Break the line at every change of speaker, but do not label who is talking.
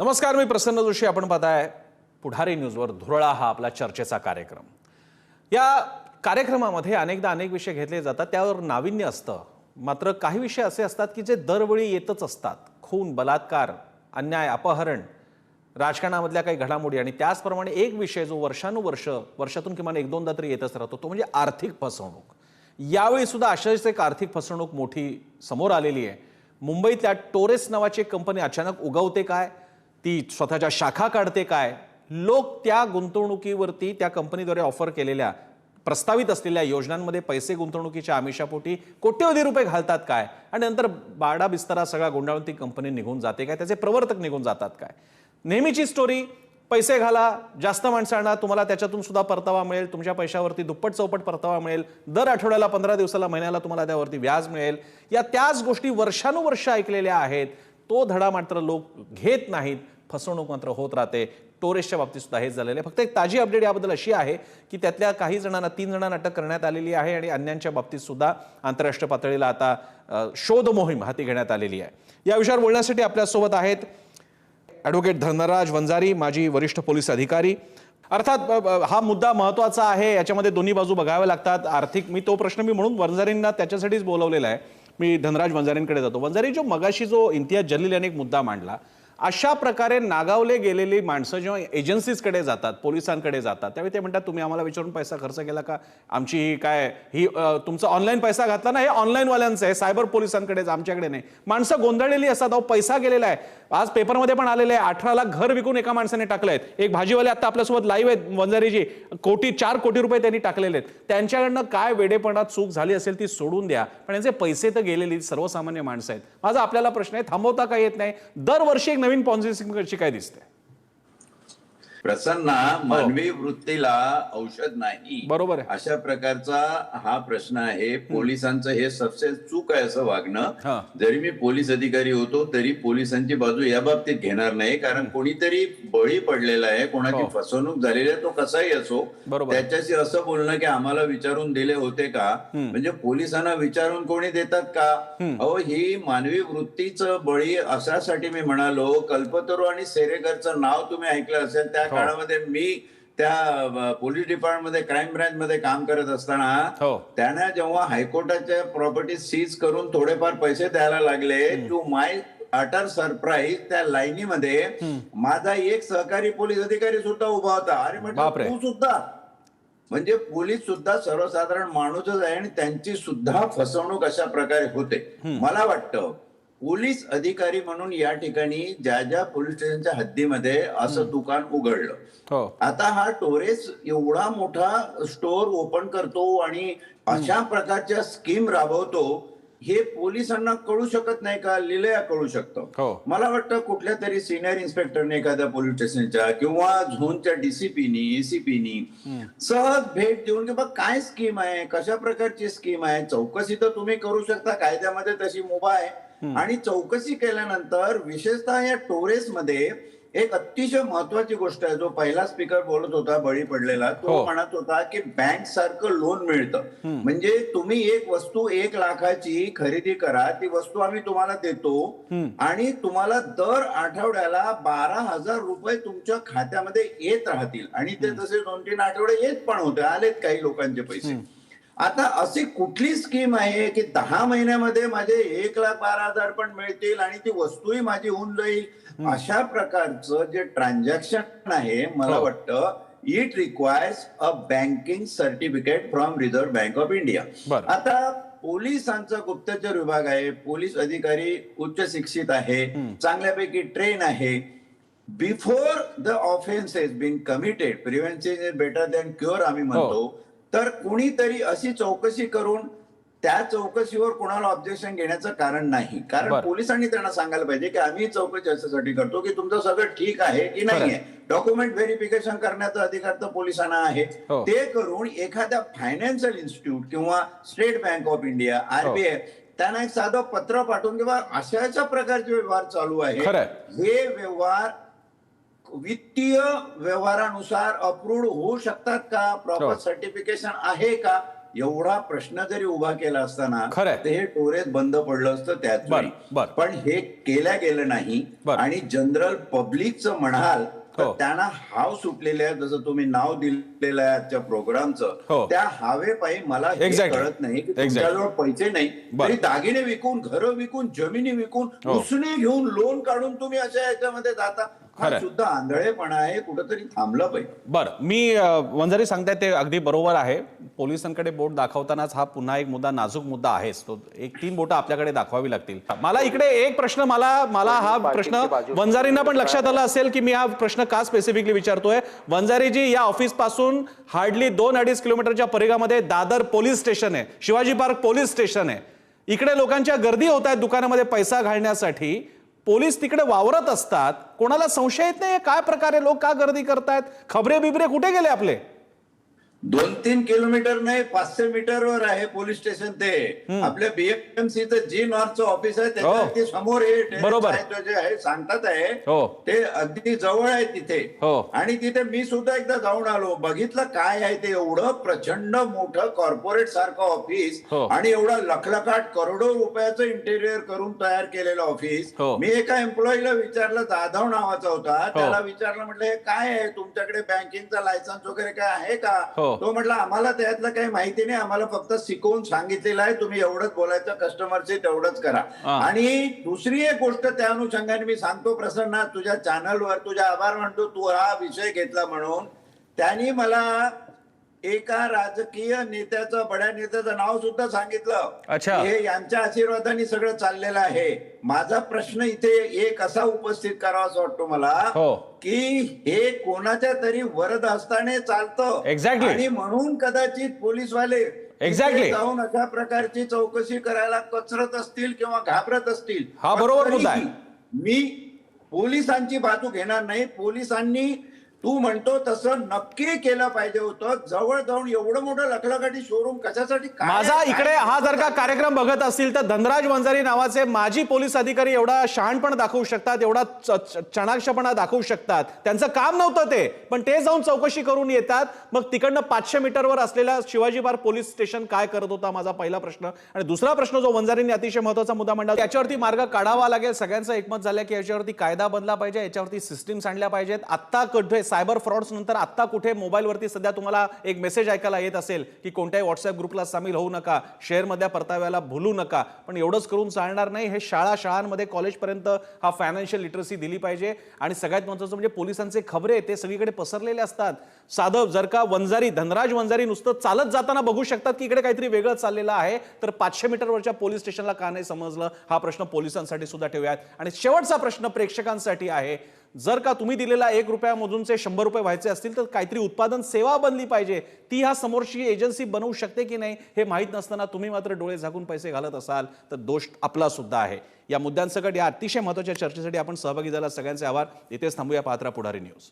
नमस्कार मी प्रसन्न जोशी. आपण पाहताय पुढारी न्यूजवर धुरळा हा आपला चर्चेचा कार्यक्रम. या कार्यक्रमामध्ये अनेकदा अनेक विषय घेतले जातात. त्यावर नाविन्य असतं. मात्र काही विषय असे असतात की जे दरवेळी येतच असतात. खून बलात्कार अन्याय अपहरण राजकारणामधल्या काही घडामोडी आणि त्याचप्रमाणे एक विषय जो वर्षानुवर्ष वर्षातून किमान एक दोनदा तरी येतच राहतो तो म्हणजे आर्थिक फसवणूक. यावेळी सुद्धा अशाच एक आर्थिक फसवणूक मोठी समोर आलेली आहे. मुंबईतल्या टोरेस नावाची एक कंपनी अचानक उगवते काय? ती स्वतःच्या शाखा काढते काय? लोक त्या गुंतवणुकीवरती त्या कंपनीद्वारे ऑफर केलेल्या प्रस्तावित असलेल्या योजनांमध्ये पैसे गुंतवणुकीच्या आमिषापोटी कोट्यवधी रुपये घालतात काय? आणि नंतर बाडा बिस्तारा सगळा गुंडाळून ती कंपनी निघून जाते काय? त्याचे प्रवर्तक निघून जातात काय? नेहमीची स्टोरी पैसे घाला जास्त माणसांना तुम्हाला त्याच्यातून सुद्धा परतावा मिळेल तुमच्या पैशावरती दुप्पट चौपट परतावा मिळेल दर आठवड्याला पंधरा दिवसाला महिन्याला तुम्हाला त्यावरती व्याज मिळेल. या त्याच गोष्टी वर्षानुवर्ष ऐकलेल्या आहेत. तो धडा मात्र लोक घेत नाहीत फसवणूक मात्र होत राहते. टोरेसच्या बाबतीत सुद्धा हेच झालेलं आहे. फक्त एक ताजी अपडेट याबद्दल अशी आहे की त्यातल्या काही जणांना तीन जणांना अटक करण्यात आलेली आहे आणि अन्यांच्या बाबतीत सुद्धा आंतरराष्ट्रीय पातळीला आता शोध मोहीम हाती घेण्यात आलेली आहे. या विषयावर बोलण्यासाठी आपल्यासोबत आहेत ॲडव्होकेट धनराज वंजारी माजी वरिष्ठ पोलीस अधिकारी. अर्थात हा मुद्दा महत्त्वाचा आहे. याच्यामध्ये दोन्ही बाजू बघाव्या लागतात. आर्थिक मी तो प्रश्न मी म्हणून वंजारींना त्याच्यासाठीच बोलवलेला आहे. मी धनराज वंजारींकडे जातो. वंजारी जो मगाशी जो इम्तियाज जलील यांनी एक मुद्दा मांडला अशा प्रकारे नागावले गेलेली माणसं जेव्हा एजन्सीजकडे जातात पोलिसांकडे जातात त्यावेळी ते म्हणतात तुम्ही आम्हाला विचारून पैसा खर्च केला का? आमची ही काय ही तुमचा ऑनलाईन पैसा घातला ना? हे ऑनलाईनवाल्यांचं आहे सायबर पोलिसांकडेच आमच्याकडे नाही. माणसं गोंधळलेली असतात अहो पैसा गेलेला आहे. आज पेपरमध्ये पण आलेले आहे अठरा लाख घर विकून एका माणसाने टाकले आहेत. एक भाजीवाले आता आपल्यासोबत लाईव्ह आहेत वंजारीजी. कोटी चार कोटी रुपये त्यांनी टाकलेले आहेत. त्यांच्याकडनं काय वेडेपणात चूक झाली असेल ती सोडून द्या. पण यांचे पैसे तर गेलेली सर्वसामान्य माणसं आहेत. माझा आपल्याला प्रश्न आहे थांबवता का येत नाही? दरवर्षी एक नवीन पॉन्झी कशी काय दिसते?
प्रसन्ना मानवी वृत्तीला औषध नाही.
बरोबर आहे.
अशा प्रकारचा हा प्रश्न आहे. पोलिसांचं हे सबसे चूक आहे असं
हा.
वागणं जरी मी पोलीस अधिकारी होतो तरी पोलिसांची बाजू या बाबतीत घेणार नाही. कारण कोणीतरी बळी पडलेला आहे कोणाची
हो.
फसवणूक झालेली आहे तो कसाही असो. त्याच्याशी असं बोलणं की आम्हाला विचारून दिले होते का? म्हणजे पोलिसांना विचारून कोणी देतात का? अहो ही मानवी वृत्तीच बळी अशासाठी मी म्हणालो कल्पतरू आणि सेरेकरचं नाव तुम्ही ऐकलं असेल त्या काळामध्ये मी त्या पोलीस डिपार्टमेंटमध्ये क्राईम ब्रँच मध्ये काम करत असताना
हो.
त्यांना जेव्हा हायकोर्टाच्या प्रॉपर्टी सीज करून थोडेफार पैसे द्यायला लागले टू माय अटर सरप्राईज त्या लाईनीमध्ये माझा एक सहकारी पोलीस अधिकारी सुद्धा उभा होता. अरे म्हटलं. तू सुद्धा? म्हणजे पोलीस सुद्धा सर्वसाधारण माणूसच आहे आणि त्यांची सुद्धा फसवणूक अशा प्रकारे होते. मला वाटतं पोलीस अधिकारी म्हणून या ठिकाणी ज्या ज्या पोलीस स्टेशनच्या हद्दीमध्ये असं दुकान उघडलं.
हो.
आता हा टोरेस एवढा मोठा स्टोअर ओपन करतो आणि अशा प्रकारच्या स्कीम राबवतो हे पोलिसांना कळू शकत नाही का? लिलया कळू शकतं.
हो.
मला वाटतं कुठल्या तरी सिनियर इन्स्पेक्टरने एखाद्या पोलीस स्टेशनच्या किंवा झोनच्या डीसीपीनी एसीपीनी सहज भेट देऊन की बा काय स्कीम आहे? कशा प्रकारची स्कीम आहे? चौकशी तर तुम्ही करू शकता कायद्यामध्ये तशी मुभा आहे. आणि चौकशी केल्यानंतर विशेषतः या टोरेस मध्ये एक अतिशय महत्वाची गोष्ट आहे. जो पहिला स्पीकर बोलत होता बळी पडलेला तो
हो.
म्हणत होता की बँक सारखं लोन मिळतं. म्हणजे तुम्ही एक वस्तू एक लाखाची खरेदी करा ती वस्तू आम्ही तुम्हाला देतो आणि तुम्हाला दर आठवड्याला बारा हजार रुपये तुमच्या खात्यामध्ये येत राहतील. आणि ते तसे दोन तीन आठवडे येत पण होते. आलेत काही लोकांचे पैसे. आता अशी कुठली स्कीम आहे की दहा महिन्यामध्ये माझे एक लाख बारा हजार पण मिळतील आणि ती वस्तूही माझी होऊन जाईल? अशा प्रकारचं जे ट्रान्झॅक्शन आहे मला
हो.
वाटतं it requires a banking certificate from Reserve Bank of India. आता पोलिसांचा गुप्तचर विभाग आहे पोलीस अधिकारी उच्च शिक्षित आहे चांगल्यापैकी ट्रेन आहे. Before the offence is been committed prevention is better than cure आम्ही म्हणतो. तर कुणीतरी अशी चौकशी करून त्या चौकशीवर कोणाला ऑब्जेक्शन घेण्याचं कारण नाही कारण. पोलिसांनी त्यांना सांगायला पाहिजे की आम्ही चौकशी याच्यासाठी करतो की तुमचं सगळं ठीक आहे की नाही. आहे डॉक्युमेंट व्हेरिफिकेशन करण्याचा अधिकार तर पोलिसांना आहे
हो.
ते करून एखाद्या फायनान्शियल इन्स्टिट्यूट किंवा State Bank of India RBI त्यांना एक साधं पत्र पाठवून किंवा अशा अशा प्रकारचे व्यवहार चालू आहे. हे व्यवहार वित्तीय व्यवहारानुसार अप्रूव्ड होऊ शकतात का
हो.
प्रॉपर सर्टिफिकेशन आहे का एवढा प्रश्न जरी उभा केला असताना. तर हे टोरेज बंद पडलं असतं.
बर.
पण हे केल्या गेलं नाही. आणि जनरल पब्लिकचं म्हणाल तर
हो.
त्यांना हाव सुटलेले आहे जसं तुम्ही नाव दिलेलं आहे आजच्या
हो.
प्रोग्रामचं त्या हावेपायी मला हे
Exactly.
कळत नाही की. तुमच्याजवळ पैसे नाही. तरी दागिने विकून घरं विकून जमिनी विकून
हो.
उसने घेऊन लोन काढून तुम्ही अशा याच्यामध्ये जाता हा. सुद्धा आंधळेपणा आहे कुठंतरी थांबलं पाहिजे.
बरं मी वंजारी सांगताय ते अगदी बरोबर आहे. पोलिसांकडे बोट दाखवतानाच हा पुन्हा एक मुद्दा नाजूक मुद्दा आहेच. तो एक तीन बोटं आपल्याकडे दाखवावी लागतील. मला इकडे एक प्रश्न मला मला हा प्रश्न वंजारींना पण लक्षात आला असेल की मी हा प्रश्न का स्पेसिफिकली विचारतोय? वंजारीजी या ऑफिसपासून हार्डली दोन अडीच किलोमीटरच्या परिघामध्ये दादर पोलीस स्टेशन आहे. शिवाजी पार्क पोलीस स्टेशन आहे. इकडे लोकांच्या गर्दी होत आहेत दुकानामध्ये पैसा घालण्यासाठी. पोलीस तिकडे वावरत असतात कोणाला संशय येत नाही काय प्रकारे लोक का गर्दी करतायत? खबरे बिबरे कुठे गेले आपले?
दोन तीन किलोमीटर नाही पाचशे मीटरवर आहे पोलीस स्टेशन ते आपल्या बीएमसीचं जी नॉर्थचं ऑफिस आहे त्याच्या
हो.
समोर हे
बरोबर.
जे आहे सांगतात आहे
हो.
ते अगदी जवळ आहे तिथे
हो.
आणि तिथे मी सुद्धा एकदा जाऊन आलो बघितलं काय आहे ते एवढं प्रचंड मोठं कॉर्पोरेट सारखं ऑफिस. आणि एवढं लखलखाट करोडो रुपयाचं इंटेरियर करून तयार केलेलं ऑफिस. मी एका एम्प्लॉईला विचारलं जाधव नावाचा होता त्याला विचारलं म्हटलं हे काय आहे तुमच्याकडे बँकिंगचा लायसन्स वगैरे काय आहे का. तो म्हटला आम्हाला त्यातलं काही माहिती नाही आम्हाला फक्त शिकवून सांगितलेलं आहे तुम्ही एवढंच बोलायचं कस्टमरचे तेवढंच करा. आणि दुसरी एक गोष्ट त्या अनुषंगाने मी सांगतो प्रसन्न तुझ्या चॅनलवर तुझ्या आभार मानतो तू हा विषय घेतला म्हणून त्यांनी मला एका राजकीय नेत्याचं बड्या नेत्याचं नाव सुद्धा सांगितलं
अच्छा.
हे यांच्या आशीर्वादाने सगळं चाललेलं आहे माझा प्रश्न इथे एक असा उपस्थित करावासा वाटतो मला
हो.
की हे कोणाच्या तरी वरद हस्ताने चालतं
Exactly.
आणि म्हणून कदाचित पोलीसवाले
Exactly.
तिथे जाऊन अशा प्रकारची चौकशी करायला कचरत असतील किंवा घाबरत असतील
हा
पण
बरोबर मुद्दा आहे.
तरीही मी पोलिसांची बाजू घेणार नाही पोलिसांनी तू म्हणतो तसं नक्की केलं पाहिजे होतं. जवळ जाऊन एवढं मोठं लखलखाटी शोरूम कशासाठी?
माझा इकडे हा जर का कार्यक्रम बघत असतील तर धनराज वंजारी नावाचे माजी पोलीस अधिकारी एवढा शहाणपण दाखवू शकतात एवढा चाणाक्षपणा दाखवू शकतात. त्यांचं काम नव्हतं ते पण ते जाऊन चौकशी करून येतात. मग तिकडनं पाचशे मीटरवर असलेल्या शिवाजी पार्क पोलीस स्टेशन काय करत होता माझा पहिला प्रश्न. आणि दुसरा प्रश्न जो वंजारींनी अतिशय महत्त्वाचा मुद्दा मांडला याच्यावरती मार्ग काढावा लागेल. सगळ्यांचं एकमत झालं की याच्यावरती कायदा बनला पाहिजे याच्यावरती सिस्टीम्स आणल्या पाहिजेत. आत्ता कुठे सायबर फ्रॉड्स नंतर आत्ता कुठे मोबाईलवरती सध्या तुम्हाला एक मेसेज ऐकायला येत असेल की कोणत्याही व्हॉट्सअप ग्रुपला सामील होऊ नका शेअरमध्ये परताव्याला भुलू नका. पण एवढंच करून चालणार नाही हे शाळा शाळांमध्ये कॉलेजपर्यंत हा फायनान्शियल लिटरसी दिली पाहिजे. आणि सगळ्यात महत्त्वाचं म्हणजे पोलिसांचे खबरे ते सगळीकडे पसरलेले असतात. साधं जर का वंजारी धनराज वंजारी नुसतं चालत जाताना बघू शकतात की इकडे काहीतरी वेगळं चाललेलं आहे तर पाचशे मीटरवरच्या पोलीस स्टेशनला का नाही समजलं? हा प्रश्न पोलिसांसाठी सुद्धा ठेवूयात. आणि शेवटचा प्रश्न प्रेक्षकांसाठी आहे. जर का तुम्ही दिलेला एक रुपयामधूनचे शंभर रुपये व्हायचे असतील तर काहीतरी उत्पादन सेवा बनली पाहिजे. ती ह्या समोरची एजन्सी बनवू शकते की नाही हे माहीत नसताना तुम्ही मात्र डोळे झाकून पैसे घालत असाल तर दोष आपला सुद्धा आहे. या मुद्द्यांसकट या अतिशय महत्त्वाच्या चर्चेसाठी आपण सहभागी झाला सगळ्यांचे आभार. इथेच थांबूया पात्रा पुढारी न्यूज